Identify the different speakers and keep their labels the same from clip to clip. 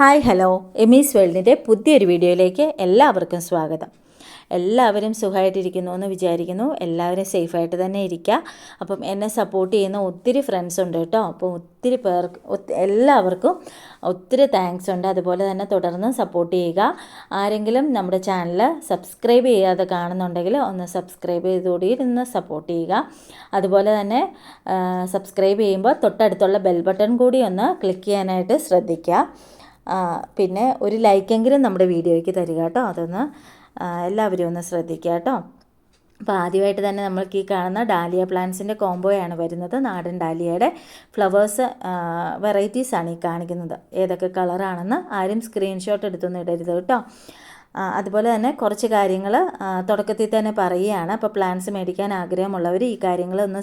Speaker 1: Hi hello. എമീസ് വേൾഡിന്റെ പുതിയൊരു വീഡിയോയിലേക്ക് എല്ലാവർക്കും സ്വാഗതം. എല്ലാവരും സുഖമായിട്ടിരിക്കുന്നു എന്ന് വിചാരിക്കുന്നു. എല്ലാവരും സേഫായിട്ട് തന്നെ ഇരിക്കുക അപ്പം എന്നെ സപ്പോർട്ട് ചെയ്യുന്ന ഒത്തിരി ഫ്രണ്ട്സ് ഉണ്ട് കേട്ടോ. അപ്പോൾ ഒത്തിരി പേർക്ക് എല്ലാവർക്കും ഒത്തിരി താങ്ക്സ് ഉണ്ട്. അതുപോലെ തന്നെ തുടർന്ന് സപ്പോർട്ട് ചെയ്യുക. ആരെങ്കിലും നമ്മുടെ ചാനൽ സബ്സ്ക്രൈബ് ചെയ്യാതെ കാണുന്നുണ്ടെങ്കിൽ ഒന്ന് സബ്സ്ക്രൈബ് ചെയ്തുകൂടി ഇരുന്ന് സപ്പോർട്ട് ചെയ്യുക. അതുപോലെ തന്നെ സബ്സ്ക്രൈബ് ചെയ്യുമ്പോൾ തൊട്ടടുത്തുള്ള ബെൽ ബട്ടൺ കൂടി ഒന്ന് ക്ലിക്ക് ചെയ്യാനായിട്ട് ശ്രദ്ധിക്കുക പിന്നെ ഒരു ലൈക്കെങ്കിലും നമ്മുടെ വീഡിയോയ്ക്ക് തരിക കേട്ടോ. അതൊന്ന് എല്ലാവരും ഒന്ന് ശ്രദ്ധിക്കുക കേട്ടോ. അപ്പോൾ ആദ്യമായിട്ട് തന്നെ നമ്മൾക്ക് ഈ കാണുന്ന ഡാലിയ പ്ലാന്റ്സിന്റെ കോംബോയാണ് വരുന്നത്. നാടൻ ഡാലിയയുടെ ഫ്ലവേഴ്സ് വെറൈറ്റീസാണ് ഈ കാണിക്കുന്നത്. ഏതൊക്കെ കളറാണെന്ന് ആരും സ്ക്രീൻഷോട്ട് എടുത്തൊന്നും ഇടരുത് കേട്ടോ. അതുപോലെ തന്നെ കുറച്ച് കാര്യങ്ങൾ തുടക്കത്തിൽ തന്നെ പറയുകയാണ്. അപ്പോൾ പ്ലാൻസ് മേടിക്കാൻ ആഗ്രഹമുള്ളവർ ഈ കാര്യങ്ങൾ ഒന്ന്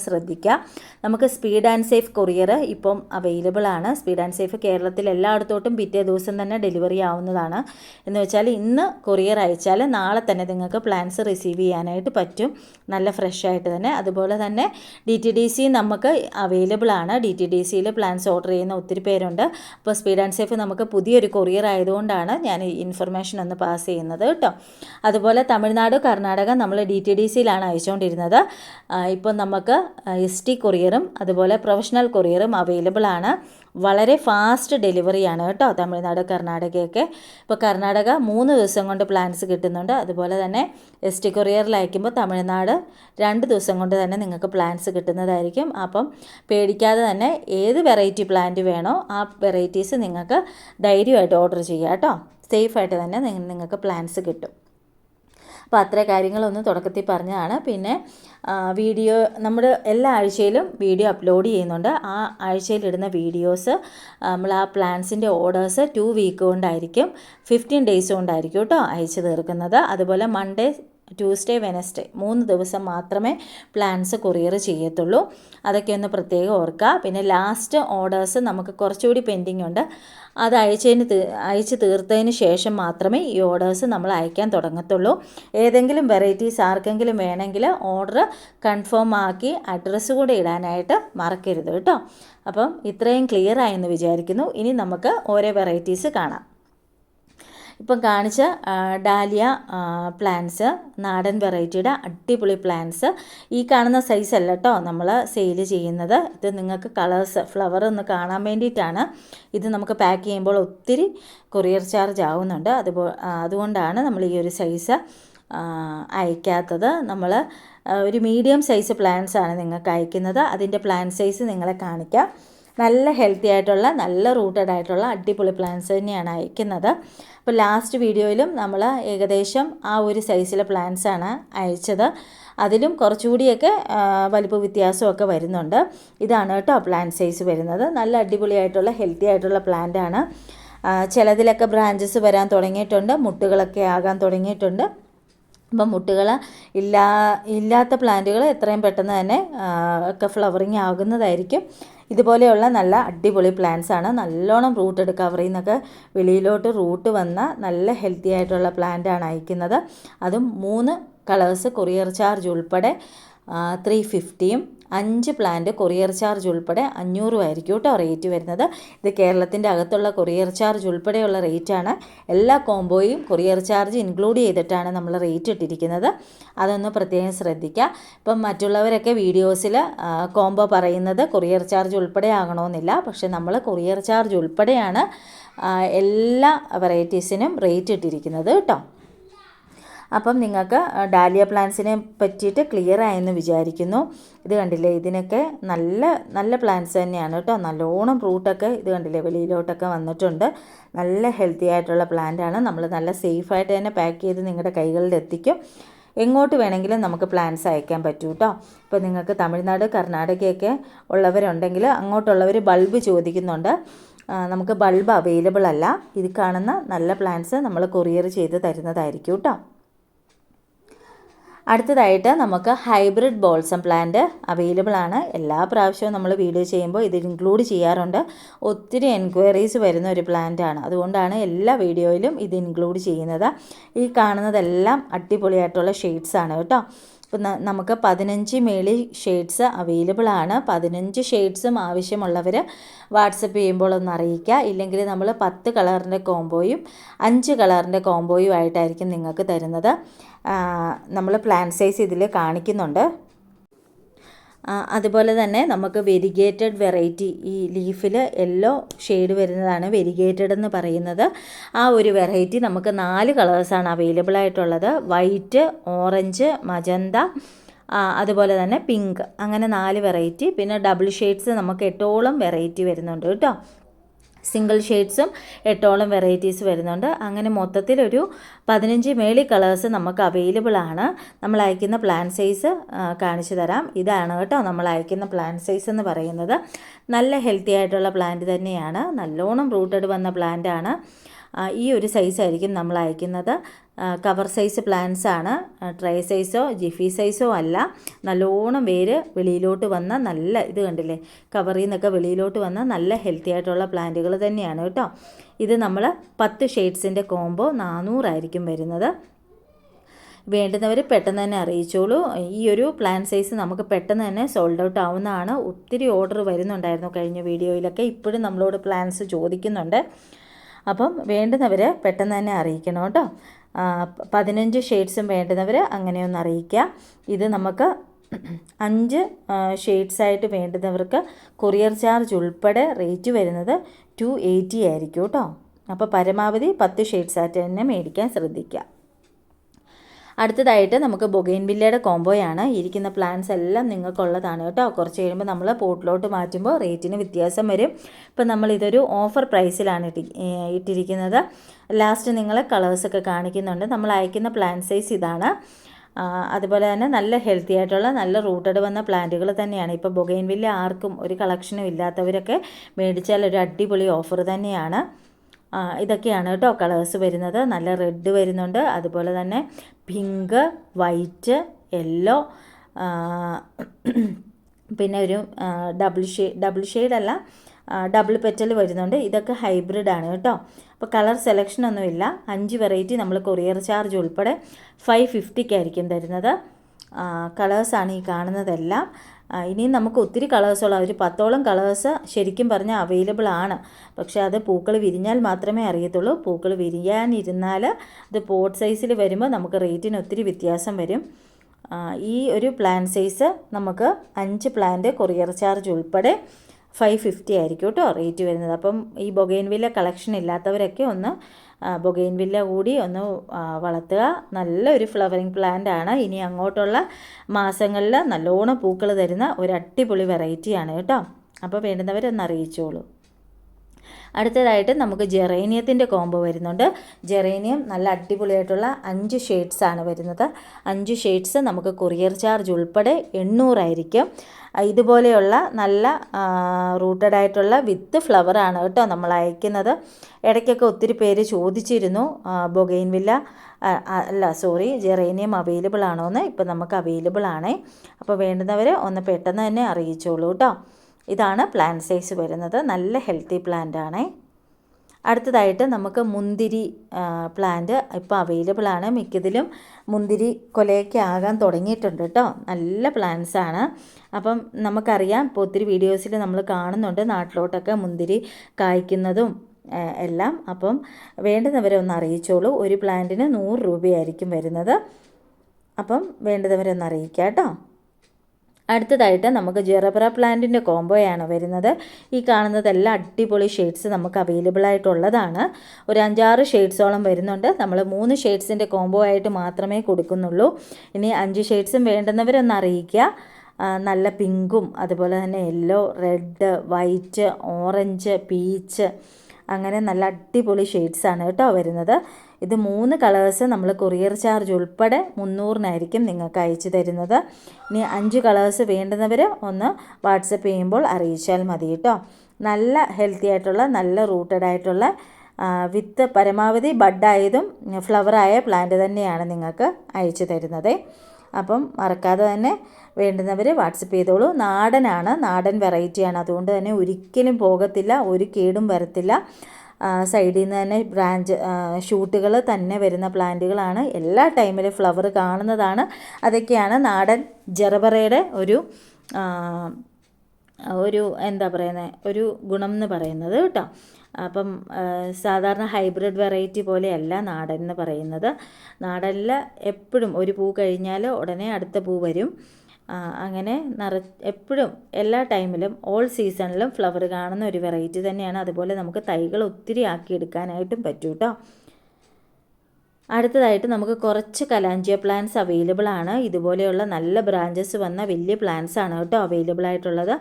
Speaker 1: നമുക്ക് സ്പീഡ് ആൻഡ് സേഫ് കൊറിയർ ഇപ്പം അവൈലബിൾ ആണ്. സ്പീഡ് ആൻഡ് സേഫ് കേരളത്തിൽ എല്ലായിടത്തോട്ടും പിറ്റേ ദിവസം തന്നെ ഡെലിവറി ആവുന്നതാണ്. എന്ന് വെച്ചാൽ ഇന്ന് കൊറിയർ അയച്ചാൽ നാളെ തന്നെ നിങ്ങൾക്ക് പ്ലാൻസ് റിസീവ് ചെയ്യാനായിട്ട് പറ്റും. നല്ല ഫ്രഷ് ആയിട്ട് തന്നെ. അതുപോലെ തന്നെ ഡി ടി ഡി സി നമുക്ക് അവൈലബിൾ ആണ്. ഡി ടി ഡി സിയിൽ പ്ലാൻസ് ഓർഡർ ചെയ്യുന്ന ഒത്തിരി പേരുണ്ട്. അപ്പോൾ സ്പീഡ് ആൻഡ് സേഫ് നമുക്ക് പുതിയൊരു കൊറിയർ ആയതുകൊണ്ടാണ് ഞാൻ ഈ ഇൻഫർമേഷൻ ഒന്ന് പാസ് ചെയ്യുന്നത് കേട്ടോ. അതുപോലെ തമിഴ്നാട് കർണാടക നമ്മൾ ഡി ടി ഡി സിയിലാണ് അയച്ചുകൊണ്ടിരുന്നത്. ഇപ്പോൾ നമുക്ക് എസ് ടി കൊറിയറും അതുപോലെ പ്രൊഫഷണൽ കൊറിയറും അവൈലബിൾ ആണ്. വളരെ ഫാസ്റ്റ് ഡെലിവറിയാണ് കേട്ടോ തമിഴ്നാട് കർണാടകയൊക്കെ. ഇപ്പോൾ കർണാടക മൂന്ന് ദിവസം കൊണ്ട് പ്ലാൻസ് കിട്ടുന്നുണ്ട്. അതുപോലെ തന്നെ എസ് ടി കൊറിയറിൽ അയക്കുമ്പോൾ തമിഴ്നാട് രണ്ട് ദിവസം കൊണ്ട് തന്നെ നിങ്ങൾക്ക് പ്ലാൻസ് കിട്ടുന്നതായിരിക്കും. അപ്പം പേടിക്കാതെ തന്നെ ഏത് വെറൈറ്റി പ്ലാന്റ് വേണോ ആ വെറൈറ്റീസ് നിങ്ങൾക്ക് ധൈര്യമായിട്ട് ഓർഡർ ചെയ്യാം കേട്ടോ. സേഫായിട്ട് തന്നെ നിങ്ങ- നിങ്ങൾക്ക് പ്ലാൻസ് കിട്ടും. അപ്പോൾ അത്ര കാര്യങ്ങളൊന്ന് തുടക്കത്തിൽ പറഞ്ഞതാണ്. പിന്നെ വീഡിയോ നമ്മുടെ എല്ലാ ആഴ്ചയിലും വീഡിയോ അപ്ലോഡ് ചെയ്യുന്നുണ്ട്. ആ ആഴ്ചയിലിടുന്ന വീഡിയോസ് നമ്മൾ ആ പ്ലാൻസിന്റെ ഓർഡേഴ്സ് ടു വീക്ക് കൊണ്ടായിരിക്കും ഫിഫ്റ്റീൻ ഡേയ്സ് കൊണ്ടായിരിക്കും കേട്ടോ അയച്ചു തീർക്കുന്നത്. അതുപോലെ മൺഡേ ട്യൂസ്ഡേ വെനസ്ഡേ മൂന്ന് ദിവസം മാത്രമേ പ്ലാൻസ് കൊറിയർ ചെയ്യത്തുള്ളൂ. അതൊക്കെ ഒന്ന് പ്രത്യേകം ഓർക്കുക പിന്നെ ലാസ്റ്റ് ഓർഡേഴ്സ് നമുക്ക് കുറച്ചുകൂടി പെൻഡിങ് ഉണ്ട്. അത് അയച്ചതിന് അയച്ച് തീർത്തതിന് ശേഷം മാത്രമേ ഈ ഓർഡേഴ്സ് നമ്മൾ അയക്കാൻ തുടങ്ങത്തുള്ളൂ. ഏതെങ്കിലും വെറൈറ്റീസ് ആർക്കെങ്കിലും വേണമെങ്കിൽ ഓർഡർ കൺഫേം ആക്കി അഡ്രസ്സ് കൂടെ ഇടാനായിട്ട് മറക്കരുത് കേട്ടോ. അപ്പം ഇത്രയും ക്ലിയർ ആയെന്ന് വിചാരിക്കുന്നു. ഇനി നമുക്ക് ഓരോ വെറൈറ്റീസ് കാണാം. ഇപ്പം കാണിച്ച ഡാലിയ പ്ലാന്റ്സ് നാടൻ വെറൈറ്റിയുടെ അടിപൊളി പ്ലാന്റ്സ് ഈ കാണുന്ന സൈസ് അല്ല കേട്ടോ നമ്മൾ സെയിൽ ചെയ്യുന്നത്. ഇത് നിങ്ങൾക്ക് കളേഴ്സ് ഫ്ലവർ ഒന്ന് കാണാൻ വേണ്ടിയിട്ടാണ്. ഇത് നമുക്ക് പാക്ക് ചെയ്യുമ്പോൾ ഒത്തിരി കൊറിയർ ചാർജ് ആവുന്നുണ്ട്. അതുപോ അതുകൊണ്ടാണ് നമ്മൾ ഈ ഒരു സൈസ് അയക്കാത്തത്. നമ്മൾ ഒരു മീഡിയം സൈസ് പ്ലാന്റ്സ് ആണ് നിങ്ങൾക്ക് അയക്കുന്നത്. അതിന്റെ പ്ലാന്റ് സൈസ് നിങ്ങളെ കാണിക്കാം. നല്ല ഹെൽത്തി ആയിട്ടുള്ള നല്ല റൂട്ടഡ് ആയിട്ടുള്ള അടിപൊളി പ്ലാന്റ്സ് തന്നെയാണ് അയക്കുന്നത്. അപ്പോൾ ലാസ്റ്റ് വീഡിയോയിലും നമ്മൾ ഏകദേശം ആ ഒരു സൈസിലെ പ്ലാന്റ്സ് ആണ് അയച്ചത്. അതിലും കുറച്ചുകൂടിയൊക്കെ വലിപ്പ വ്യത്യാസമൊക്കെ വരുന്നുണ്ട്. ഇതാണ് കേട്ടോ പ്ലാന്റ് സൈസ് വരുന്നത്. നല്ല അടിപൊളിയായിട്ടുള്ള ഹെൽത്തി ആയിട്ടുള്ള പ്ലാന്റ് ആണ്. ചിലതിലൊക്കെ ബ്രാഞ്ചസ് വരാൻ തുടങ്ങിയിട്ടുണ്ട് മുട്ടുകളൊക്കെ ആകാൻ തുടങ്ങിയിട്ടുണ്ട്. അപ്പം മുട്ടുകൾ ഇല്ലാ ഇല്ലാത്ത പ്ലാന്റുകൾ എത്രയും പെട്ടെന്ന് തന്നെ ഒക്കെ ഫ്ലവറിങ് ആകുന്നതായിരിക്കും. ഇതുപോലെയുള്ള നല്ല അടിപൊളി പ്ലാന്റ്സ് ആണ്. നല്ലോണം റൂട്ട് എടുക്കുക കവറിൽ നിന്നൊക്കെ വെളിയിലോട്ട് റൂട്ട് വന്ന നല്ല ഹെൽത്തി ആയിട്ടുള്ള പ്ലാന്റ് ആണ് അയക്കുന്നത്. അതും മൂന്ന് കളേഴ്സ് കൊറിയർ ചാർജ് ഉൾപ്പെടെ ത്രീ ഫിഫ്റ്റിയും അഞ്ച് പ്ലാന്റ് കൊറിയർ ചാർജ് ഉൾപ്പെടെ അഞ്ഞൂറും ആയിരിക്കും കേട്ടോ റേറ്റ് വരുന്നത്. ഇത് കേരളത്തിന്റെ അകത്തുള്ള കൊറിയർ ചാർജ് ഉൾപ്പെടെയുള്ള റേറ്റാണ് എല്ലാ കോംബോയും കൊറിയർ ചാർജ് ഇൻക്ലൂഡ് ചെയ്തിട്ടാണ് നമ്മൾ റേറ്റ് ഇട്ടിരിക്കുന്നത്. അതൊന്ന് പ്രത്യേകം ശ്രദ്ധിക്കുക ഇപ്പം മറ്റുള്ളവരൊക്കെ വീഡിയോസിൽ കോംബോ പറയുന്നത് കൊറിയർ ചാർജ് ഉൾപ്പെടെ ആകണമെന്നില്ല പക്ഷേ നമ്മൾ കൊറിയർ ചാർജ് ഉൾപ്പെടെയാണ് എല്ലാ വെറൈറ്റീസിനും റേറ്റ് ഇട്ടിരിക്കുന്നത് കേട്ടോ. അപ്പം നിങ്ങൾക്ക് ഡാലിയ പ്ലാന്റ്സിനെ പറ്റിയിട്ട് ക്ലിയർ ആയെന്ന് വിചാരിക്കുന്നു. ഇത് കണ്ടില്ലേ ഇതിനൊക്കെ നല്ല നല്ല പ്ലാന്റ്സ് തന്നെയാണ് കേട്ടോ. നല്ലോണം റൂട്ടൊക്കെ ഇത് കണ്ടില്ലേ വെളിയിലോട്ടൊക്കെ വന്നിട്ടുണ്ട്. നല്ല ഹെൽത്തി ആയിട്ടുള്ള പ്ലാന്റ് ആണ്. നമ്മൾ നല്ല സേഫായിട്ട് തന്നെ പാക്ക് ചെയ്ത് നിങ്ങളുടെ കൈകളിൽ എത്തിക്കും. എങ്ങോട്ട് വേണമെങ്കിലും നമുക്ക് പ്ലാന്റ്സ് അയക്കാൻ പറ്റൂ കേട്ടോ ഇപ്പോൾ നിങ്ങൾക്ക് തമിഴ്നാട് കർണാടകയൊക്കെ ഉള്ളവരുണ്ടെങ്കിൽ അങ്ങോട്ടുള്ളവർ ബൾബ് ചോദിക്കുന്നുണ്ട്. നമുക്ക് ബൾബ് അവൈലബിൾ അല്ല. ഇത് കാണുന്ന നല്ല പ്ലാന്റ്സ് നമ്മൾ കൊറിയർ ചെയ്ത് തരുന്നതായിരിക്കും കേട്ടോ അടുത്തതായിട്ട് നമുക്ക് ഹൈബ്രിഡ് ബോൾസം പ്ലാന്റ് അവൈലബിൾ ആണ്. എല്ലാ പ്രാവശ്യവും നമ്മൾ വീഡിയോ ചെയ്യുമ്പോൾ ഇത് ഇൻക്ലൂഡ് ചെയ്യാറുണ്ട്. ഒത്തിരി എൻക്വയറീസ് വരുന്ന ഒരു പ്ലാന്റ് ആണ്. അതുകൊണ്ടാണ് എല്ലാ വീഡിയോയിലും ഇത് ഇൻക്ലൂഡ് ചെയ്യുന്നത്. ഈ കാണുന്നതെല്ലാം അടിപൊളിയായിട്ടുള്ള ഷെയ്ഡ്സ് ആണ് കേട്ടോ. ഇപ്പം നമുക്ക് പതിനഞ്ച് മേളി ഷെയ്ഡ്സ് അവൈലബിൾ ആണ്. പതിനഞ്ച് ഷെയ്ഡ്സും ആവശ്യമുള്ളവർ വാട്സപ്പ് ചെയ്യുമ്പോൾ ഒന്ന് അറിയിക്കുക ഇല്ലെങ്കിൽ നമ്മൾ പത്ത് കളറിന്റെ കോംബോയും അഞ്ച് കളറിന്റെ കോംബോയും ആയിട്ടായിരിക്കും നിങ്ങൾക്ക് തരുന്നത്. നമ്മൾ പ്ലാൻ സൈസ് ഇതിൽ കാണിക്കുന്നുണ്ട്. അതുപോലെ തന്നെ നമുക്ക് വെരിഗേറ്റഡ് വെറൈറ്റി ഈ ലീഫിൽ യെല്ലോ ഷെയ്ഡ് വരുന്നതാണ് വെരിഗേറ്റഡ് എന്ന് പറയുന്നത്. ആ ഒരു വെറൈറ്റി നമുക്ക് നാല് കളേഴ്സാണ് അവൈലബിൾ ആയിട്ടുള്ളത്. വൈറ്റ് ഓറഞ്ച് മജന്ത അതുപോലെ തന്നെ പിങ്ക്. അങ്ങനെ നാല് വെറൈറ്റി. പിന്നെ ഡബിൾ ഷെയ്ഡ്സ് നമുക്ക് എട്ടോളം വെറൈറ്റി വരുന്നുണ്ട് കേട്ടോ. സിംഗിൾ ഷെയ്ഡ്സും എട്ടോളം വെറൈറ്റീസ് വരുന്നുണ്ട്. അങ്ങനെ മൊത്തത്തിലൊരു പതിനഞ്ച് മേളി കളേഴ്സ് നമുക്ക് അവൈലബിൾ ആണ്. നമ്മൾ അയക്കുന്ന പ്ലാൻ സൈസ് കാണിച്ചു തരാം. ഇതാണ് കേട്ടോ നമ്മൾ അയക്കുന്ന പ്ലാൻ സൈസ് എന്ന് പറയുന്നത്. നല്ല ഹെൽത്തി ആയിട്ടുള്ള പ്ലാന്റ് തന്നെയാണ്. നല്ലോണം റൂട്ടഡ് വന്ന പ്ലാന്റ് ആണ്. ഈ ഒരു സൈസായിരിക്കും നമ്മൾ അയക്കുന്നത്. കവർ സൈസ് പ്ലാന്റ്സ് ആണ്. ട്രേ സൈസോ ജിഫി സൈസോ അല്ല. നല്ലോണം വേര് വെളിയിലോട്ട് വന്ന നല്ല ഇത് കണ്ടില്ലേ? കവറിൽ നിന്നൊക്കെ വെളിയിലോട്ട് വന്ന നല്ല ഹെൽത്തി ആയിട്ടുള്ള പ്ലാന്റുകൾ തന്നെയാണ് കേട്ടോ. ഇത് നമ്മൾ പത്ത് ഷെയ്ഡ്സിന്റെ കോംബോ നാനൂറായിരിക്കും വരുന്നത്. വേണ്ടുന്നവർ പെട്ടെന്ന് തന്നെ അറിയിച്ചോളൂ. ഈ ഒരു പ്ലാൻ സൈസ് നമുക്ക് പെട്ടെന്ന് തന്നെ സോൾഡ് ഔട്ട് ആവുന്നതാണ്. ഒത്തിരി ഓർഡർ വരുന്നുണ്ടായിരുന്നു കഴിഞ്ഞ വീഡിയോയിലൊക്കെ ഇപ്പോഴും നമ്മളോട് പ്ലാൻസ് ചോദിക്കുന്നുണ്ട്. അപ്പം വേണ്ടുന്നവർ പെട്ടെന്ന് തന്നെ അറിയിക്കണം കേട്ടോ. പതിനഞ്ച് ഷെയ്ഡ്സും വേണ്ടുന്നവർ അങ്ങനെയൊന്ന് അറിയിക്കുക. ഇത് നമുക്ക് അഞ്ച് ഷെയ്ഡ്സായിട്ട് വേണ്ടുന്നവർക്ക് കൊറിയർ ചാർജ് ഉൾപ്പെടെ റേറ്റ് വരുന്നത് ടു എയ്റ്റി ആയിരിക്കും കേട്ടോ. അപ്പോൾ പരമാവധി പത്ത് ഷെയ്ഡ്സായിട്ട് തന്നെ മേടിക്കാൻ ശ്രദ്ധിക്കുക. അടുത്തതായിട്ട് നമുക്ക് ബൊഗൈൻ ബില്ലയുടെ കോംബോയാണ്. ഇരിക്കുന്ന പ്ലാന്റ്സ് എല്ലാം നിങ്ങൾക്കുള്ളതാണ് കേട്ടോ. കുറച്ച് കഴിയുമ്പോൾ നമ്മൾ പോട്ടിലോട്ട് മാറ്റുമ്പോൾ റേറ്റിന് വ്യത്യാസം വരും. ഇപ്പം നമ്മളിതൊരു ഓഫർ പ്രൈസിലാണ് ഇട്ടി ഇട്ടിരിക്കുന്നത്. ലാസ്റ്റ് നിങ്ങൾ കളേഴ്സൊക്കെ കാണിക്കുന്നുണ്ട്. നമ്മൾ അയക്കുന്ന പ്ലാന്റ് സൈസ് ഇതാണ്. അതുപോലെ തന്നെ നല്ല ഹെൽത്തി ആയിട്ടുള്ള നല്ല റൂട്ടഡ് വന്ന പ്ലാന്റുകൾ തന്നെയാണ്. ഇപ്പോൾ ബൊഗൈൻ വില്ല ആർക്കും ഒരു കളക്ഷനും ഇല്ലാത്തവരൊക്കെ മേടിച്ചാൽ ഒരു അടിപൊളി ഓഫർ തന്നെയാണ്. ഇതൊക്കെയാണ് കേട്ടോ കളേഴ്സ് വരുന്നത്. നല്ല റെഡ് വരുന്നുണ്ട്. അതുപോലെ തന്നെ പിങ്ക് വൈറ്റ് യെല്ലോ പിന്നെ ഒരു ഡബിൾ ഷെയ്ഡ് ഡബിൾ ഷെയ്ഡല്ല ഡബിൾ പെറ്റൽ വരുന്നുണ്ട്. ഇതൊക്കെ ഹൈബ്രിഡ് ആണ് കേട്ടോ. അപ്പോൾ കളർ സെലക്ഷൻ ഒന്നുമില്ല. അഞ്ച് വെറൈറ്റി നമ്മൾ കൊറിയർ ചാർജ് ഉൾപ്പെടെ ഫൈവ് ഫിഫ്റ്റിക്കായിരിക്കും തരുന്നത്. കളേഴ്സാണ് ഈ കാണുന്നതെല്ലാം. ഇനിയും നമുക്ക് ഒത്തിരി കളേഴ്സുള്ള ഒരു പത്തോളം കളേഴ്സ് ശരിക്കും പറഞ്ഞാൽ അവൈലബിൾ ആണ്. പക്ഷേ അത് പൂക്കൾ വിരിഞ്ഞാൽ മാത്രമേ അറിയത്തുള്ളൂ. പൂക്കൾ വിരിയാനിരുന്നാൽ അത് പോട്ട് സൈസിൽ വരുമ്പോൾ നമുക്ക് റേറ്റിന് ഒത്തിരി വ്യത്യാസം വരും. ഈ ഒരു പ്ലാൻ സൈസ് നമുക്ക് അഞ്ച് പ്ലാന്റ് കൊറിയർ ചാർജ് ഉൾപ്പെടെ ഫൈവ് ഫിഫ്റ്റി ആയിരിക്കും കേട്ടോ റേറ്റ് വരുന്നത്. അപ്പം ഈ ബൊഗൈൻവില്ല കളക്ഷൻ ഇല്ലാത്തവരൊക്കെ ഒന്ന് ബൊഗൈൻവില്ല കൂടി ഒന്ന് വളർത്തുക. നല്ലൊരു ഫ്ലവറിങ് പ്ലാന്റ് ആണ്. ഇനി അങ്ങോട്ടുള്ള മാസങ്ങളിൽ നല്ലോണം പൂക്കൾ തരുന്ന ഒരു അടിപൊളി വെറൈറ്റിയാണ് കേട്ടോ. അപ്പോൾ വേണ്ടുന്നവരൊന്ന് അറിയിച്ചോളൂ അടുത്തതായിട്ട് നമുക്ക് ജെറേനിയത്തിന്റെ കോംബോ വരുന്നുണ്ട്. ജെറേനിയം നല്ല അടിപൊളിയായിട്ടുള്ള അഞ്ച് ഷെയ്ഡ്സ് ആണ് വരുന്നത്. അഞ്ച് ഷെയ്ഡ്സ് നമുക്ക് കൊറിയർ ചാർജ് ഉൾപ്പെടെ എണ്ണൂറായിരിക്കും. ഇതുപോലെയുള്ള നല്ല റൂട്ടഡ് ആയിട്ടുള്ള വിത്ത് ഫ്ലവറാണ് കേട്ടോ നമ്മൾ അയക്കുന്നത്. ഇടയ്ക്കൊക്കെ ഒത്തിരി പേര് ചോദിച്ചിരുന്നു ബൊഗൈൻവില്ല അല്ല സോറി ജെറേനിയം അവൈലബിൾ ആണോ എന്ന്. ഇപ്പം നമുക്ക് അവൈലബിൾ ആണേ. അപ്പോൾ വേണ്ടുന്നവർ ഒന്ന് പെട്ടെന്ന് തന്നെ അറിയിച്ചോളൂ കേട്ടോ. ഇതാണ് പ്ലാന്റ് സൈസ് വരുന്നത്. നല്ല ഹെൽത്തി പ്ലാന്റ് ആണ്. അടുത്തതായിട്ട് നമുക്ക് മുന്തിരി പ്ലാന്റ് ഇപ്പോൾ അവൈലബിൾ ആണ്. മിക്കതിലും മുന്തിരി കൊലയൊക്കെ ആകാൻ തുടങ്ങിയിട്ടുണ്ട് കേട്ടോ നല്ല പ്ലാന്റ്സ് ആണ്. അപ്പം നമുക്കറിയാം ഇപ്പോൾ ഒത്തിരി വീഡിയോസിൽ നമ്മൾ കാണുന്നുണ്ട് നാട്ടിലോട്ടൊക്കെ മുന്തിരി കായ്ക്കുന്നതും എല്ലാം. അപ്പം വേണ്ടുന്നവരെ ഒന്ന് അറിയിച്ചോളൂ. ഒരു പ്ലാന്റിന് നൂറ് രൂപയായിരിക്കും വരുന്നത്. അപ്പം വേണ്ടുന്നവരെ ഒന്ന് അറിയിക്കാം കേട്ടോ അടുത്തതായിട്ട് നമുക്ക് ജെറബ്ര പ്ലാന്റിന്റെ കോംബോയാണ് വരുന്നത്. ഈ കാണുന്നതെല്ലാം അടിപൊളി ഷെയ്ഡ്സ് നമുക്ക് അവൈലബിൾ ആയിട്ടുള്ളതാണ്. ഒരു അഞ്ചാറ് ഷെയ്ഡ്സോളം വരുന്നുണ്ട്. നമ്മൾ മൂന്ന് ഷെയ്ഡ്സിന്റെ കോംബോ ആയിട്ട് മാത്രമേ കൊടുക്കുന്നുള്ളൂ. ഇനി അഞ്ച് ഷെയ്ഡ്സും വേണ്ടുന്നവരൊന്ന് അറിയിക്കുക. നല്ല പിങ്കും അതുപോലെ തന്നെ yellow red white orange peach അങ്ങനെ നല്ല അടിപൊളി ഷെയ്ഡ്സാണ് കേട്ടോ വരുന്നത്. ഇത് മൂന്ന് കളേഴ്സ് നമ്മൾ കൊറിയർ ചാർജ് ഉൾപ്പെടെ മുന്നൂറിനായിരിക്കും നിങ്ങൾക്ക് അയച്ചു തരുന്നത്. ഇനി അഞ്ച് കളേഴ്സ് വേണ്ടുന്നവർ ഒന്ന് വാട്സപ്പ് ചെയ്യുമ്പോൾ അറിയിച്ചാൽ മതി കേട്ടോ നല്ല ഹെൽത്തി ആയിട്ടുള്ള നല്ല റൂട്ടഡ് ആയിട്ടുള്ള വിത്ത് പരമാവധി ബഡായതും ഫ്ലവറായ പ്ലാന്റ് തന്നെയാണ് നിങ്ങൾക്ക് അയച്ചു തരുന്നത്. അപ്പം മറക്കാതെ തന്നെ വേണ്ടുന്നവർ വാട്സപ്പ് ചെയ്തോളൂ. നാടനാണ് നാടൻ വെറൈറ്റിയാണ്. അതുകൊണ്ട് തന്നെ ഒരിക്കലും പോകത്തില്ല ഒരു കേടും വരത്തില്ല. സൈഡിൽ നിന്ന് തന്നെ ബ്രാഞ്ച് ഷൂട്ടുകൾ തന്നെ വരുന്ന പ്ലാന്റുകളാണ്. എല്ലാ ടൈമിലും ഫ്ലവർ കാണുന്നതാണ്. അതൊക്കെയാണ് നാടൻ ജറബറയുടെ ഒരു ഒരു എന്താ പറയുന്നത് ഒരു ഗുണം എന്ന് പറയുന്നത് കേട്ടോ. അപ്പം സാധാരണ ഹൈബ്രിഡ് വെറൈറ്റി പോലെയല്ല നാടൻ എന്ന് പറയുന്നത്. നാടനിൽ എപ്പോഴും ഒരു പൂ കഴിഞ്ഞാൽ ഉടനെ അടുത്ത പൂ വരും. അങ്ങനെ നിറ എപ്പോഴും എല്ലാ ടൈമിലും ഓൾ സീസണിലും ഫ്ലവർ കാണുന്ന ഒരു വെറൈറ്റി തന്നെയാണ്. അതുപോലെ നമുക്ക് തൈകൾ ഒത്തിരി ആക്കിയെടുക്കാനായിട്ടും പറ്റും കേട്ടോ അടുത്തതായിട്ട് നമുക്ക് കുറച്ച് കലാഞ്ചിയ പ്ലാന്റ്സ് അവൈലബിൾ ആണ്. ഇതുപോലെയുള്ള നല്ല ബ്രാഞ്ചസ് വന്ന വലിയ പ്ലാന്റ്സ് ആണ് കേട്ടോ അവൈലബിൾ ആയിട്ടുള്ളത്.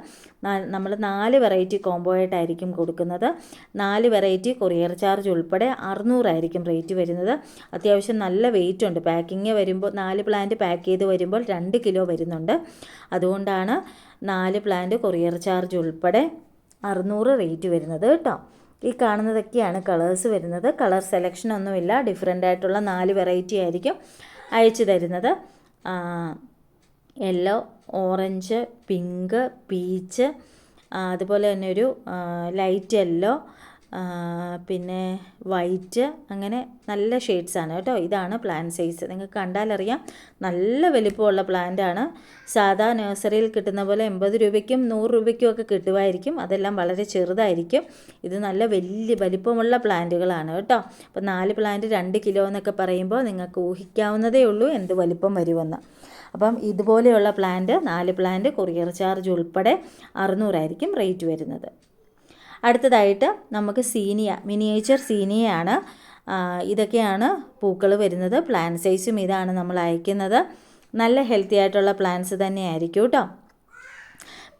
Speaker 1: നമ്മൾ നാല് വെറൈറ്റി കോംബോ ആയിട്ടായിരിക്കും കൊടുക്കുന്നത്. നാല് വെറൈറ്റി കൊറിയർ ചാർജ് ഉൾപ്പെടെ അറുന്നൂറായിരിക്കും റേറ്റ് വരുന്നത്. അത്യാവശ്യം നല്ല വെയിറ്റ് ഉണ്ട്. പാക്കിങ് വരുമ്പോൾ നാല് പ്ലാന്റ് പാക്ക് ചെയ്ത് വരുമ്പോൾ രണ്ട് കിലോ വരുന്നുണ്ട്. അതുകൊണ്ടാണ് നാല് പ്ലാന്റ് കൊറിയർ ചാർജ് ഉൾപ്പെടെ അറുന്നൂറ് റേറ്റ് വരുന്നത് കേട്ടോ. ഈ കാണുന്നതൊക്കെയാണ് കളേഴ്സ് വരുന്നത്. കളർ സെലക്ഷൻ ഒന്നുമില്ല. ഡിഫറെന്റ് ആയിട്ടുള്ള നാല് വെറൈറ്റി ആയിരിക്കും അയച്ചു തരുന്നത്. യെല്ലോ ഓറഞ്ച് പിങ്ക് പീച്ച് അതുപോലെ തന്നെ ഒരു ലൈറ്റ് യെല്ലോ പിന്നെ വൈറ്റ് അങ്ങനെ നല്ല ഷെയ്ഡ്സാണ് കേട്ടോ. ഇതാണ് പ്ലാന്റ് സൈസ്. നിങ്ങൾക്ക് കണ്ടാലറിയാം നല്ല വലിപ്പമുള്ള പ്ലാന്റാണ്. സാധാ നഴ്സറിയിൽ കിട്ടുന്ന പോലെ എൺപത് രൂപയ്ക്കും നൂറ് രൂപയ്ക്കും ഒക്കെ കിട്ടുമായിരിക്കും. അതെല്ലാം വളരെ ചെറുതായിരിക്കും. ഇത് നല്ല വലിയ വലിപ്പമുള്ള പ്ലാന്റുകളാണ് കേട്ടോ. അപ്പോൾ നാല് പ്ലാന്റ് രണ്ട് കിലോ എന്നൊക്കെ പറയുമ്പോൾ നിങ്ങൾക്ക് ഊഹിക്കാവുന്നതേ ഉള്ളൂ എന്ത് വലിപ്പം വരുമെന്ന്. അപ്പം ഇതുപോലെയുള്ള പ്ലാന്റ് നാല് പ്ലാന്റ് കൊറിയർ ചാർജ് ഉൾപ്പെടെ അറുന്നൂറായിരിക്കും റേറ്റ് വരുന്നത്. അടുത്തതായിട്ട് നമുക്ക് സീനിയ മിനിയേച്ചർ സീനിയയാണ്. ഇതൊക്കെയാണ് പൂക്കൾ വരുന്നത്. പ്ലാൻ സൈസും ഇതാണ് നമ്മൾ അയക്കുന്നത്. നല്ല ഹെൽത്തി ആയിട്ടുള്ള പ്ലാന്റ്സ് തന്നെയായിരിക്കും കേട്ടോ.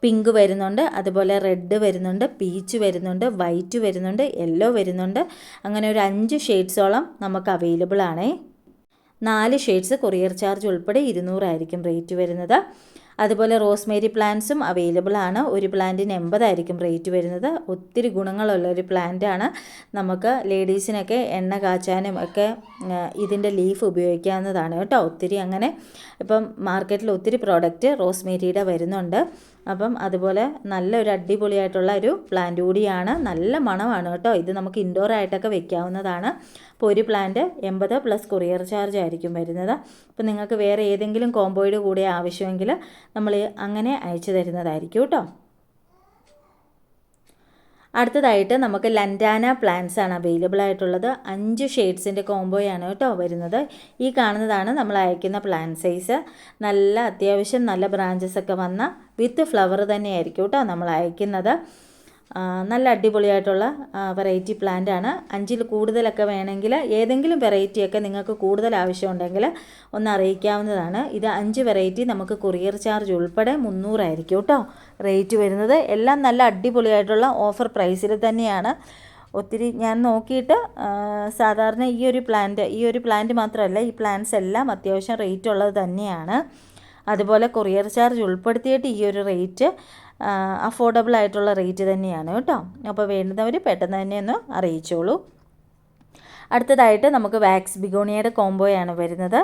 Speaker 1: പിങ്ക് വരുന്നുണ്ട് അതുപോലെ റെഡ് വരുന്നുണ്ട് പീച്ച് വരുന്നുണ്ട് വൈറ്റ് വരുന്നുണ്ട് യെല്ലോ വരുന്നുണ്ട്. അങ്ങനെ ഒരു അഞ്ച് ഷെയ്ഡ്സോളം നമുക്ക് അവൈലബിൾ ആണേ. നാല് ഷെയ്ഡ്സ് കൊറിയർ ചാർജ് ഉൾപ്പെടെ ഇരുന്നൂറായിരിക്കും റേറ്റ് വരുന്നത്. അതുപോലെ റോസ്മേരി പ്ലാന്റ്സും അവൈലബിൾ ആണ്. ഒരു പ്ലാന്റിന് എൺപതായിരിക്കും റേറ്റ് വരുന്നത്. ഒത്തിരി ഗുണങ്ങളുള്ള ഒരു പ്ലാന്റാണ് നമുക്ക് ലേഡീസിനൊക്കെ എണ്ണ കാച്ചാനും ഒക്കെ ഇതിന്റെ ലീഫ് ഉപയോഗിക്കാവുന്നതാണ് കേട്ടോ. ഒത്തിരി അങ്ങനെ ഇപ്പം മാർക്കറ്റിൽ ഒത്തിരി പ്രോഡക്റ്റ് റോസ്മേരിയുടെ വരുന്നുണ്ട്. അപ്പം അതുപോലെ നല്ലൊരു അടിപൊളിയായിട്ടുള്ള ഒരു പ്ലാന്റ് കൂടിയാണ്. നല്ല മണമാണ് കേട്ടോ. ഇത് നമുക്ക് ഇൻഡോർ ആയിട്ടൊക്കെ വെക്കാവുന്നതാണ്. അപ്പോൾ ഒരു പ്ലാന്റ് എൺപത് പ്ലസ് കൊറിയർ ചാർജ് ആയിരിക്കും വരുന്നത്. അപ്പോൾ നിങ്ങൾക്ക് വേറെ ഏതെങ്കിലും കോമ്പോയുടെ കൂടെ ആവശ്യമെങ്കിൽ നമ്മൾ അങ്ങനെ അയച്ചു തരുന്നതായിരിക്കും കേട്ടോ. അടുത്തതായിട്ട് നമുക്ക് ലൻഡാന പ്ലാന്റ്സ് ആണ് അവൈലബിൾ ആയിട്ടുള്ളത്. അഞ്ച് ഷെയ്ഡ്സിന്റെ കോംബോയാണ് കേട്ടോ വരുന്നത്. ഈ കാണുന്നതാണ് നമ്മൾ അയക്കുന്ന പ്ലാൻ സൈസ് നല്ല അത്യാവശ്യം നല്ല ബ്രാഞ്ചസ് ഒക്കെ വന്ന വിത്ത് ഫ്ലവർ തന്നെയായിരിക്കും കേട്ടോ നമ്മൾ അയക്കുന്നത്. നല്ല അടിപൊളിയായിട്ടുള്ള വെറൈറ്റി പ്ലാന്റ് ആണ്. അഞ്ചിൽ കൂടുതലൊക്കെ വേണമെങ്കിൽ ഏതെങ്കിലും വെറൈറ്റിയൊക്കെ നിങ്ങൾക്ക് കൂടുതൽ ആവശ്യമുണ്ടെങ്കിൽ ഒന്ന് അറിയിക്കാവുന്നതാണ്. ഇത് അഞ്ച് വെറൈറ്റി നമുക്ക് കൊറിയർ ചാർജ് ഉൾപ്പെടെ മുന്നൂറായിരിക്കും കേട്ടോ. റേറ്റ് വരുന്നത് എല്ലാം നല്ല അടിപൊളിയായിട്ടുള്ള ഓഫർ പ്രൈസിൽ തന്നെയാണ്. ഒത്തിരി ഞാൻ നോക്കിയിട്ട് സാധാരണ ഈ ഒരു പ്ലാന്റ് ഈ ഒരു പ്ലാന്റ് മാത്രമല്ല ഈ പ്ലാന്റ്സ് എല്ലാം അത്യാവശ്യം റേറ്റ് ഉള്ളത് തന്നെയാണ്. അതുപോലെ കൊറിയർ ചാർജ് ഉൾപ്പെടുത്തിയിട്ട് ഈ ഒരു റേറ്റ് അഫോർഡബിൾ ആയിട്ടുള്ള റേറ്റ് തന്നെയാണ് കേട്ടോ. അപ്പോൾ വേണ്ടുന്നവർ പെട്ടെന്ന് തന്നെ ഒന്ന് അറിയിച്ചോളൂ. അടുത്തതായിട്ട് നമുക്ക് വാക്സ് ബിഗോണിയയുടെ കോംബോയാണ് വരുന്നത്.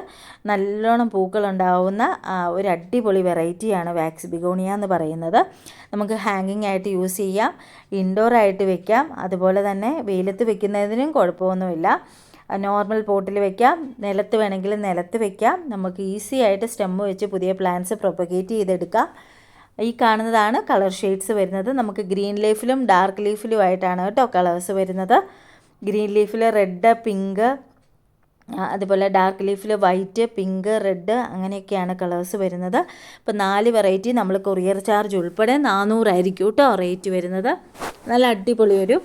Speaker 1: നല്ലോണം പൂക്കളുണ്ടാവുന്ന ഒരു അടിപൊളി വെറൈറ്റിയാണ് വാക്സ് ബിഗോണിയ എന്ന് പറയുന്നത്. നമുക്ക് ഹാങ്ങിങ് ആയിട്ട് യൂസ് ചെയ്യാം ഇൻഡോർ ആയിട്ട് വെക്കാം അതുപോലെ തന്നെ വെയിലത്ത് വെക്കുന്നതിനും കുഴപ്പമൊന്നുമില്ല. നോർമൽ പോട്ടിൽ വെക്കാം നിലത്ത് വേണമെങ്കിൽ നിലത്ത് വെക്കാം. നമുക്ക് ഈസി ആയിട്ട് സ്റ്റെമ്മ് വെച്ച് പുതിയ പ്ലാന്റ്സ് പ്രൊപ്പഗേറ്റ് ചെയ്തെടുക്കാം. ഈ കാണുന്നതാണ് കളർ ഷെയ്ഡ്സ് വരുന്നത്. നമുക്ക് ഗ്രീൻ ലീഫിലും ഡാർക്ക് ലീഫിലും ആയിട്ടാണ് കേട്ടോ കളേഴ്സ് വരുന്നത്. ഗ്രീൻ ലീഫിൽ റെഡ് പിങ്ക് അതുപോലെ ഡാർക്ക് ലീഫിൽ വൈറ്റ് പിങ്ക് റെഡ് അങ്ങനെയൊക്കെയാണ് കളേഴ്സ് വരുന്നത്. ഇപ്പോൾ നാല് വെറൈറ്റി നമ്മൾ കൊറിയർ ചാർജ് ഉൾപ്പെടെ നാനൂറായിരിക്കും കേട്ടോ റേറ്റ് വരുന്നത്. നല്ല അടിപൊളി ഒരു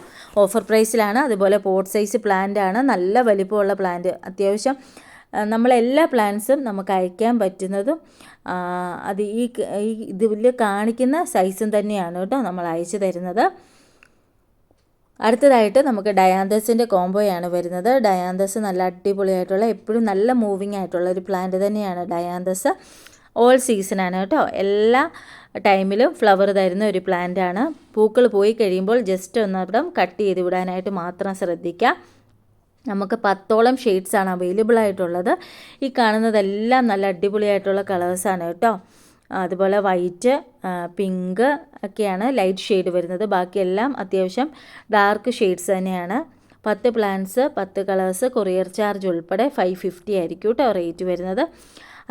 Speaker 1: ഓഫർ പ്രൈസിലാണ്. അതുപോലെ പോട്ട് സൈസ് പ്ലാന്റ് ആണ്. നല്ല വലിപ്പമുള്ള പ്ലാന്റ്. അത്യാവശ്യം നമ്മളെല്ലാ പ്ലാന്റ്സും നമുക്ക് അയക്കാൻ പറ്റുന്നതും അത് ഈ ഇതിൽ കാണിക്കുന്ന സൈസും തന്നെയാണ് കേട്ടോ നമ്മൾ അയച്ചു തരുന്നത്. അടുത്തതായിട്ട് നമുക്ക് ഡയാന്തസിന്റെ കോംബോയാണ് വരുന്നത്. ഡയാന്തസ് നല്ല അടിപൊളിയായിട്ടുള്ള എപ്പോഴും നല്ല മൂവിങ് ആയിട്ടുള്ള ഒരു പ്ലാന്റ് തന്നെയാണ് ഡയാന്തസ് ഓൾ സീസണാണ് കേട്ടോ. എല്ലാ ടൈമിലും ഫ്ലവർ തരുന്ന ഒരു പ്ലാന്റ് ആണ്. പൂക്കൾ പോയി കഴിയുമ്പോൾ ജസ്റ്റ് ഒന്നവിടം കട്ട് ചെയ്ത് വിടാനായിട്ട് മാത്രം ശ്രദ്ധിക്കുക. നമുക്ക് പത്തോളം ഷെയ്ഡ്സാണ് അവൈലബിൾ ആയിട്ടുള്ളത്. ഈ കാണുന്നതെല്ലാം നല്ല അടിപൊളിയായിട്ടുള്ള കളേഴ്സാണ് കേട്ടോ. അതുപോലെ വൈറ്റ് പിങ്ക് ഒക്കെയാണ് ലൈറ്റ് ഷെയ്ഡ് വരുന്നത്. ബാക്കിയെല്ലാം അത്യാവശ്യം ഡാർക്ക് ഷെയ്ഡ്സ് തന്നെയാണ്. പത്ത് പ്ലാന്റ്സ് പത്ത് കളേഴ്സ് കൊറിയർ ചാർജ് ഉൾപ്പെടെ ഫൈവ് ഫിഫ്റ്റി ആയിരിക്കും കേട്ടോ റേറ്റ് വരുന്നത്.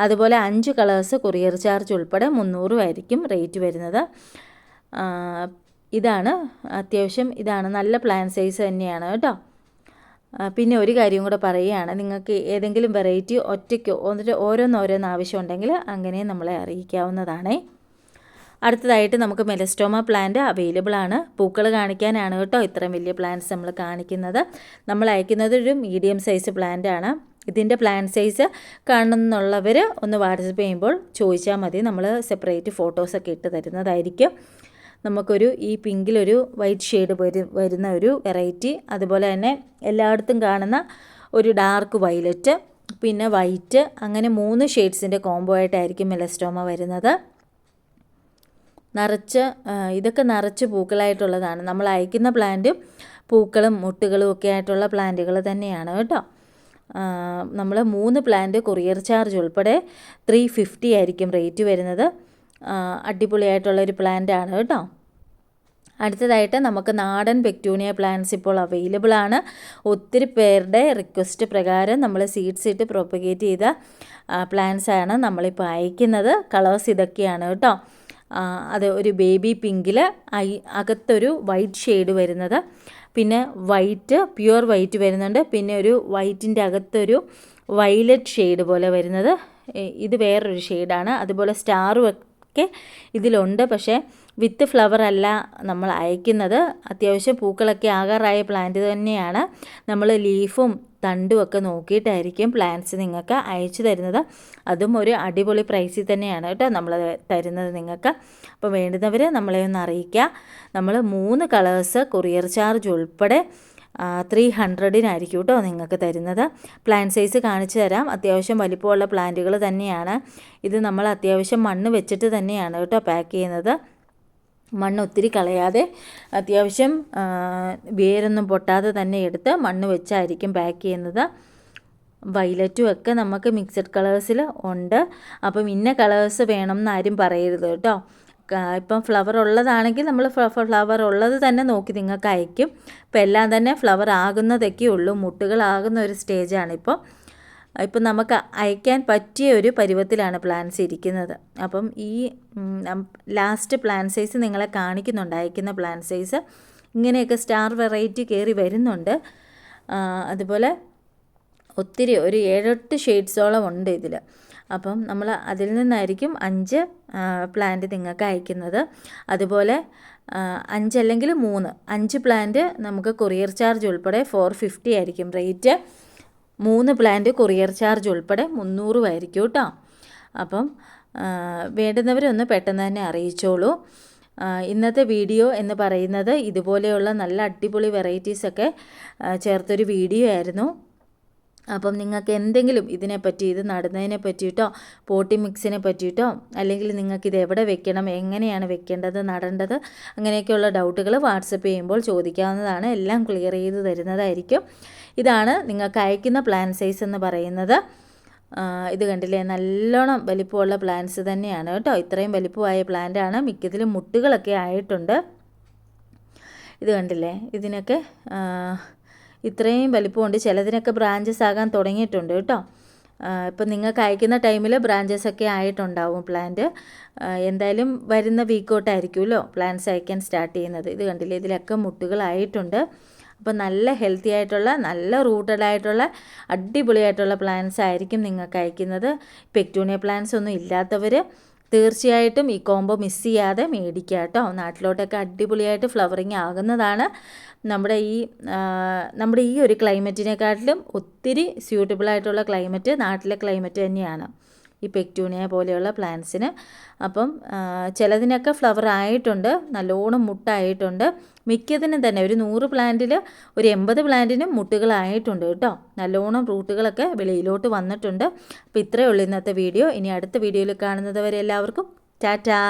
Speaker 1: അതുപോലെ അഞ്ച് കളേഴ്സ് കൊറിയർ ചാർജ് ഉൾപ്പെടെ മുന്നൂറും ആയിരിക്കും റേറ്റ് വരുന്നത്. ഇതാണ് അത്യാവശ്യം ഇതാണ് നല്ല പ്ലാൻ സൈസ് തന്നെയാണ് കേട്ടോ. പിന്നെ ഒരു കാര്യം കൂടെ പറയുകയാണ്. നിങ്ങൾക്ക് ഏതെങ്കിലും വെറൈറ്റി ഒറ്റയ്ക്കോ എന്നിട്ട് ഓരോന്നോരോന്ന് ആവശ്യമുണ്ടെങ്കിൽ അങ്ങനെ നമ്മളെ അറിയിക്കാവുന്നതാണ്. അടുത്തതായിട്ട് നമുക്ക് മെലസ്റ്റോമ പ്ലാന്റ് അവൈലബിൾ ആണ്. പൂക്കൾ കാണിക്കാനാണ് കേട്ടോ ഇത്രയും വലിയ പ്ലാന്റ്സ് നമ്മൾ കാണിക്കുന്നത്. നമ്മൾ അയക്കുന്നത് ഒരു മീഡിയം സൈസ് പ്ലാന്റ് ആണ്. ഇതിന്റെ പ്ലാന്റ് സൈസ് കാണുന്നുള്ളവർ ഒന്ന് വാട്സപ്പ് ചെയ്യുമ്പോൾ ചോദിച്ചാൽ മതി. നമ്മൾ സെപ്പറേറ്റ് ഫോട്ടോസൊക്കെ ഇട്ട് തരുന്നതായിരിക്കും. നമുക്കൊരു ഈ പിങ്കിലൊരു വൈറ്റ് ഷെയ്ഡ് വരു വരുന്ന ഒരു വെറൈറ്റി. അതുപോലെ തന്നെ എല്ലായിടത്തും കാണുന്ന ഒരു ഡാർക്ക് വയലറ്റ് പിന്നെ വൈറ്റ് അങ്ങനെ മൂന്ന് ഷെയ്ഡ്സിന്റെ കോംബോ ആയിട്ടായിരിക്കും മെലസ്റ്റോമ വരുന്നത്. നിറച്ച് ഇതൊക്കെ നിറച്ച് പൂക്കളായിട്ടുള്ളതാണ്. നമ്മൾ അയക്കുന്ന പ്ലാന്റും പൂക്കളും മുട്ടുകളും ഒക്കെ ആയിട്ടുള്ള പ്ലാന്റുകൾ തന്നെയാണ് കേട്ടോ. നമ്മൾ മൂന്ന് പ്ലാന്റ് കൊറിയർ ചാർജ് ഉൾപ്പെടെ ത്രീ ഫിഫ്റ്റി ആയിരിക്കും റേറ്റ് വരുന്നത്. അടിപൊളിയായിട്ടുള്ളൊരു ആണ് കേട്ടോ. അടുത്തതായിട്ട് നമുക്ക് നാടൻ പെക്ടൂണിയ പ്ലാന്റ്സ് ഇപ്പോൾ അവൈലബിൾ ആണ് ഒത്തിരി പേരുടെ റിക്വസ്റ്റ് പ്രകാരം നമ്മൾ സീഡ്സ് ഇട്ട് പ്രൊപ്പഗേറ്റ് ചെയ്ത പ്ലാന്റ്സ് ആണ് നമ്മളിപ്പോൾ അയക്കുന്നത്. കളേഴ്സ് ഇതൊക്കെയാണ് കേട്ടോ. അത് ഒരു ബേബി പിങ്കിൽ അകത്തൊരു വൈറ്റ് ഷെയ്ഡ് വരുന്നത്. പിന്നെ വൈറ്റ് പ്യുവർ വൈറ്റ് വരുന്നുണ്ട്. പിന്നെ ഒരു വൈറ്റിന്റെ അകത്തൊരു വയലറ്റ് ഷെയ്ഡ് പോലെ വരുന്നത്. ഇത് വേറൊരു ഷെയ്ഡാണ്. അതുപോലെ സ്റ്റാറും ഒക്കെ ഇതിലുണ്ട്. പക്ഷേ വിത്ത് ഫ്ലവർ അല്ല നമ്മൾ അയക്കുന്നത്. അത്യാവശ്യം പൂക്കളൊക്കെ ആകാറായ പ്ലാന്റ് തന്നെയാണ്. നമ്മൾ ലീഫും തണ്ടും ഒക്കെ നോക്കിയിട്ടായിരിക്കും പ്ലാന്റ്സ് നിങ്ങൾക്ക് അയച്ചു തരുന്നത്. അതും ഒരു അടിപൊളി പ്രൈസിൽ തന്നെയാണ് കേട്ടോ നമ്മൾ തരുന്നത് നിങ്ങൾക്ക്. അപ്പോൾ വേണ്ടുന്നവർ നമ്മളെ ഒന്ന് അറിയിക്കുക. നമ്മൾ മൂന്ന് കളേഴ്സ് കൊറിയർ ചാർജ് ഉൾപ്പെടെ ത്രീ ഹൺഡ്രഡിനായിരിക്കും കേട്ടോ നിങ്ങൾക്ക് തരുന്നത്. പ്ലാന്റ് സൈസ് കാണിച്ചു തരാം. അത്യാവശ്യം വലിപ്പമുള്ള പ്ലാന്റുകൾ തന്നെയാണ്. ഇത് നമ്മൾ അത്യാവശ്യം മണ്ണ് വെച്ചിട്ട് തന്നെയാണ് കേട്ടോ പാക്ക് ചെയ്യുന്നത്. മണ്ണ് ഒത്തിരി കളയാതെ അത്യാവശ്യം വേരൊന്നും പൊട്ടാതെ തന്നെ എടുത്ത് മണ്ണ് വെച്ചായിരിക്കും പാക്ക് ചെയ്യുന്നത്. വൈലറ്റും ഒക്കെ നമുക്ക് മിക്സഡ് കളേഴ്സിൽ ഉണ്ട്. അപ്പം ഇന്ന കളേഴ്സ് വേണം എന്നാരും പറയരുത് കേട്ടോ ഇപ്പം ഫ്ലവർ ഉള്ളതാണെങ്കിൽ നമ്മൾ ഫ്ലവർ ഉള്ളത് തന്നെ നോക്കി നിങ്ങൾക്ക് അയക്കും. ഇപ്പം എല്ലാം തന്നെ ഫ്ലവർ ആകുന്നതൊക്കെ ഉള്ളൂ. മുട്ടുകളാകുന്ന ഒരു സ്റ്റേജാണ് ഇപ്പോൾ ഇപ്പം. നമുക്ക് അയക്കാൻ പറ്റിയ ഒരു പരുവത്തിലാണ് പ്ലാൻസ് ഇരിക്കുന്നത്. അപ്പം ഈ ലാസ്റ്റ് പ്ലാൻ സൈസ് നിങ്ങളെ കാണിക്കുന്നുണ്ട്. അയക്കുന്ന പ്ലാൻ സൈസ് ഇങ്ങനെയൊക്കെ സ്റ്റാർ വെറൈറ്റി കയറി വരുന്നുണ്ട്. അതുപോലെ ഒത്തിരി ഒരു ഏഴെട്ട് ഷെയ്ഡ്സോളം ഉണ്ട് ഇതിൽ അപ്പം നമ്മൾ അതിൽ നിന്നായിരിക്കും അഞ്ച് പ്ലാന്റ് നിങ്ങൾക്ക് അയക്കുന്നത്. അതുപോലെ അഞ്ച് അല്ലെങ്കിൽ മൂന്ന് അഞ്ച് പ്ലാന്റ് നമുക്ക് കൊറിയർ ചാർജ് ഉൾപ്പെടെ ഫോർ ഫിഫ്റ്റി ആയിരിക്കും. റേറ്റ് മൂന്ന് പ്ലാന്റ് കൊറിയർ ചാർജ് ഉൾപ്പെടെ മുന്നൂറും ആയിരിക്കും കേട്ടോ. അപ്പം വേണ്ടുന്നവരൊന്ന് പെട്ടെന്ന് തന്നെ അറിയിച്ചോളൂ. ഇന്നത്തെ വീഡിയോ എന്ന് പറയുന്നത് ഇതുപോലെയുള്ള നല്ല അടിപൊളി വെറൈറ്റീസൊക്കെ ചേർത്തൊരു വീഡിയോ ആയിരുന്നു. അപ്പം നിങ്ങൾക്ക് എന്തെങ്കിലും ഇതിനെപ്പറ്റി ഇത് നടുന്നതിനെ പറ്റിയിട്ടോ പോട്ടി മിക്സിനെ പറ്റിയിട്ടോ അല്ലെങ്കിൽ നിങ്ങൾക്ക് ഇത് എവിടെ വെക്കണം എങ്ങനെയാണ് വെക്കേണ്ടത് നടേണ്ടത് അങ്ങനെയൊക്കെയുള്ള ഡൗട്ടുകൾ വാട്സപ്പ് ചെയ്യുമ്പോൾ ചോദിക്കാവുന്നതാണ്. എല്ലാം ക്ലിയർ ചെയ്ത് തരുന്നതായിരിക്കും. ഇതാണ് നിങ്ങൾക്ക് അയക്കുന്ന പ്ലാൻ സൈസ് എന്ന് പറയുന്നത്. ഇത് കണ്ടില്ലേ? നല്ലോണം വലിപ്പമുള്ള പ്ലാന്റ്സ് തന്നെയാണ് കേട്ടോ. ഇത്രയും വലിപ്പമായ പ്ലാന്റാണ്. മിക്കതിലും മുട്ടുകളൊക്കെ ആയിട്ടുണ്ട്. ഇത് കണ്ടില്ലേ? ഇതിനൊക്കെ ഇത്രയും വലിപ്പമുണ്ട്. ചിലതിനൊക്കെ ബ്രാഞ്ചസ് ആകാൻ തുടങ്ങിയിട്ടുണ്ട് കേട്ടോ. ഇപ്പം നിങ്ങൾക്ക് അയക്കുന്ന ടൈമിൽ ബ്രാഞ്ചസ് ഒക്കെ ആയിട്ടുണ്ടാവും പ്ലാന്റ് എന്തായാലും വരുന്ന വീക്കോട്ടായിരിക്കുമല്ലോ പ്ലാന്റ്സ് അയക്കാൻ സ്റ്റാർട്ട് ചെയ്യുന്നത്. ഇത് കണ്ടില്ലേ? ഇതിലൊക്കെ മുട്ടുകളായിട്ടുണ്ട്. അപ്പോൾ നല്ല ഹെൽത്തി ആയിട്ടുള്ള നല്ല റൂട്ടഡ് ആയിട്ടുള്ള അടിപൊളിയായിട്ടുള്ള പ്ലാന്റ്സ് ആയിരിക്കും നിങ്ങൾക്ക് അയക്കുന്നത്. പെക്ടൂണിയ പ്ലാന്റ്സ് ഒന്നും ഇല്ലാത്തവർ തീർച്ചയായിട്ടും ഈ കോംബോ മിസ് ചെയ്യാതെ മേടിക്കുക കേട്ടോ. നാട്ടിലോട്ടൊക്കെ അടിപൊളിയായിട്ട് ഫ്ലവറിങ് ആകുന്നതാണ്. നമ്മുടെ ഈ നമ്മുടെ ഈ ഒരു ക്ലൈമറ്റിനെക്കാട്ടിലും ഒത്തിരി സ്യൂട്ടബിൾ ആയിട്ടുള്ള ക്ലൈമറ്റ് നാട്ടിലെ ക്ലൈമറ്റ് തന്നെയാണ്. ഈ പെക്ടൂണിയ പോലെയുള്ള പ്ലാന്റ്സിന്. അപ്പം ചിലതിനൊക്കെ ഫ്ലവർ ആയിട്ടുണ്ട് നല്ലോണം മുട്ടായിട്ടുണ്ട്. മിക്കതിനും തന്നെ ഒരു നൂറ് പ്ലാന്റിൽ ഒരു എൺപത് പ്ലാന്റിനും മുട്ടുകളായിട്ടുണ്ട് കേട്ടോ. നല്ലോണം റൂട്ടുകളൊക്കെ വെളിയിലോട്ട് വന്നിട്ടുണ്ട്. അപ്പോൾ ഇത്രയേ ഉള്ളൂ ഇന്നത്തെ വീഡിയോ. ഇനി അടുത്ത വീഡിയോയിൽ കാണുന്നത് വരെ എല്ലാവർക്കും ടാറ്റാ.